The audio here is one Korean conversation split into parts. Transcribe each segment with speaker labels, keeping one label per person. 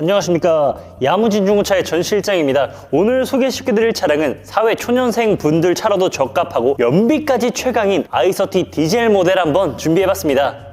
Speaker 1: 안녕하십니까. 야무진 중고차의 전 실장입니다. 오늘 소개시켜드릴 차량은 사회 초년생 분들 차로도 적합하고 연비까지 최강인 아이서티 디젤 모델 한번 준비해봤습니다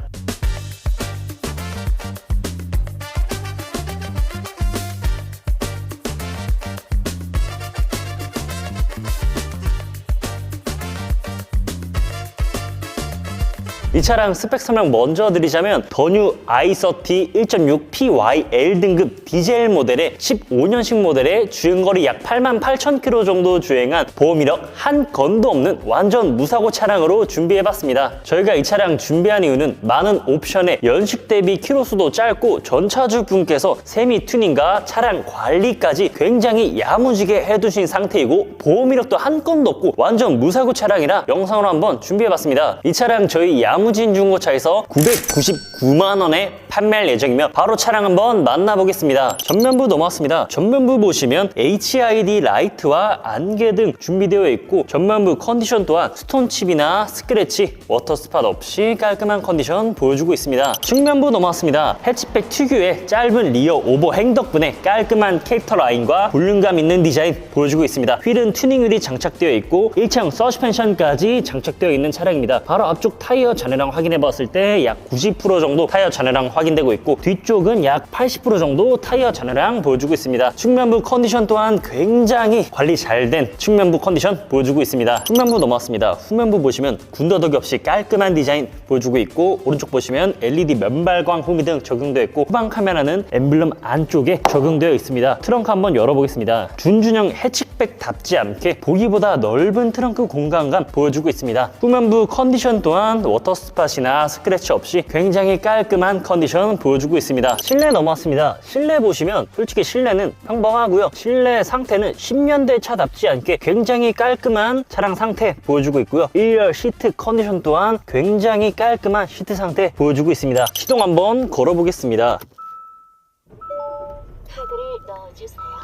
Speaker 1: 이 차량 스펙 설명 먼저 드리자면 더뉴 i30 1.6 PYL 등급 디젤 모델의 15년식 모델의 주행거리 약 8만 8천 킬로 정도 주행한 보험 이력 한 건도 없는 완전 무사고 차량으로 준비해봤습니다. 저희가 이 차량 준비한 이유는 많은 옵션에 연식 대비 키로수도 짧고 전차주 분께서 세미 튜닝과 차량 관리까지 굉장히 야무지게 해두신 상태이고 보험 이력도 한 건도 없고 완전 무사고 차량이라 영상으로 한번 준비해봤습니다. 이 차량 저희 야무 진 중고차에서 999만 원에 판매할 예정이며 바로 차량 한번 만나보겠습니다. 전면부 넘어왔습니다. 전면부 보시면 HID 라이트와 안개 등 준비되어 있고 전면부 컨디션 또한 스톤칩이나 스크래치, 워터 스팟 없이 깔끔한 컨디션 보여주고 있습니다. 측면부 넘어왔습니다. 해치백 특유의 짧은 리어 오버행 덕분에 깔끔한 캐릭터 라인과 볼륨감 있는 디자인 보여주고 있습니다. 휠은 튜닝 휠이 장착되어 있고 1차형 서스펜션까지 장착되어 있는 차량입니다. 바로 앞쪽 타이어 잔 해량 확인해 봤을 때 약 90% 정도 타이어 잔해량 확인되고 있고 뒤쪽은 약 80% 정도 타이어 잔해량 보여주고 있습니다. 측면부 컨디션 또한 굉장히 관리 잘 된 측면부 컨디션 보여주고 있습니다. 후면부 넘어왔습니다. 후면부 보시면 군더더기 없이 깔끔한 디자인 보여주고 있고 오른쪽 보시면 LED 면발광 후미등 적용되어 있고 후방 카메라는 엠블럼 안쪽에 적용되어 있습니다. 트렁크 한번 열어보겠습니다. 준준형 해치백답지 않게 보기보다 넓은 트렁크 공간감 보여주고 있습니다. 후면부 컨디션 또한 워터 스팟이나 스크래치 없이 굉장히 깔끔한 컨디션 보여주고 있습니다. 실내 넘어왔습니다. 실내 보시면 솔직히 실내는 평범하고요. 실내 상태는 10년대 차답지 않게 굉장히 깔끔한 차량 상태 보여주고 있고요. 1열 시트 컨디션 또한 굉장히 깔끔한 시트 상태 보여주고 있습니다. 시동 한번 걸어보겠습니다.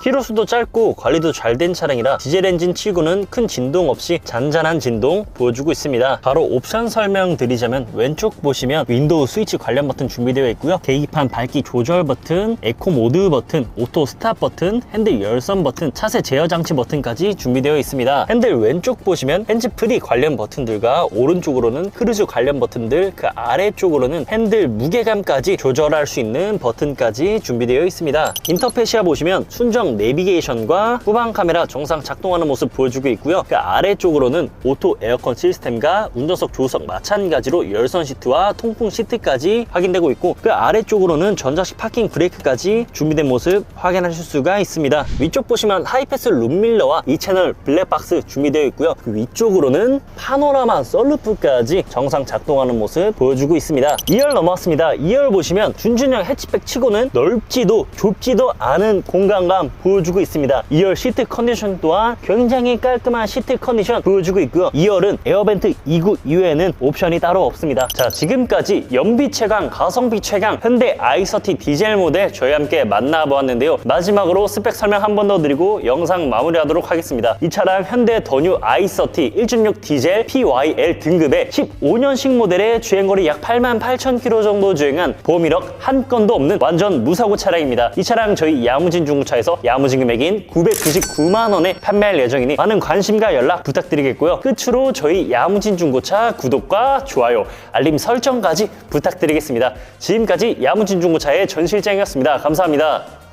Speaker 1: 키로수도 짧고 관리도 잘 된 차량이라 디젤 엔진 치고는 큰 진동 없이 잔잔한 진동 보여주고 있습니다. 바로 옵션 설명 드리자면 왼쪽 보시면 윈도우 스위치 관련 버튼 준비되어 있고요. 계기판 밝기 조절 버튼, 에코 모드 버튼, 오토 스탑 버튼, 핸들 열선 버튼, 차세 제어 장치 버튼까지 준비되어 있습니다. 핸들 왼쪽 보시면 핸즈 프리 관련 버튼들과 오른쪽으로는 크루즈 관련 버튼들, 그 아래쪽으로는 핸들 무게감까지 조절할 수 있는 버튼까지 준비되어 있습니다. 인터페시아 보시면 순정 내비게이션과 후방 카메라 정상 작동하는 모습 보여주고 있고요. 그 아래쪽으로는 오토 에어컨 시스템과 운전석 조수석 마찬가지로 열선 시트와 통풍 시트까지 확인되고 있고 그 아래쪽으로는 전자식 파킹 브레이크까지 준비된 모습 확인하실 수가 있습니다. 위쪽 보시면 하이패스 룸밀러와 2채널 블랙박스 준비되어 있고요. 그 위쪽으로는 파노라마 썰루프까지 정상 작동하는 모습 보여주고 있습니다. 2열 넘어왔습니다. 2열 보시면 준준형 해치백 치고는 넓지도 좁지도 않은 공간감 보여주고 있습니다. 2열 시트 컨디션 또한 굉장히 깔끔한 시트 컨디션 보여주고 있고요. 2열은 에어벤트 2구 이외에는 옵션이 따로 없습니다. 자, 지금까지 연비 최강, 가성비 최강 현대 i30 디젤 모델 저희 함께 만나보았는데요. 마지막으로 스펙 설명 한 번 더 드리고 영상 마무리하도록 하겠습니다. 이 차량 현대 더뉴 i30 1.6 디젤 PYL 등급의 15년식 모델의 주행거리 약 8만 8천 킬로 정도 주행한 보험 이력 한 건도 없는 완전 무사고 차량입니다. 이 차량 저희 야무진 중고차에서 야무진 금액인 999만 원에 판매할 예정이니 많은 관심과 연락 부탁드리겠고요. 끝으로 저희 야무진 중고차 구독과 좋아요, 알림 설정까지 부탁드리겠습니다. 지금까지 야무진 중고차의 전 실장이었습니다. 감사합니다.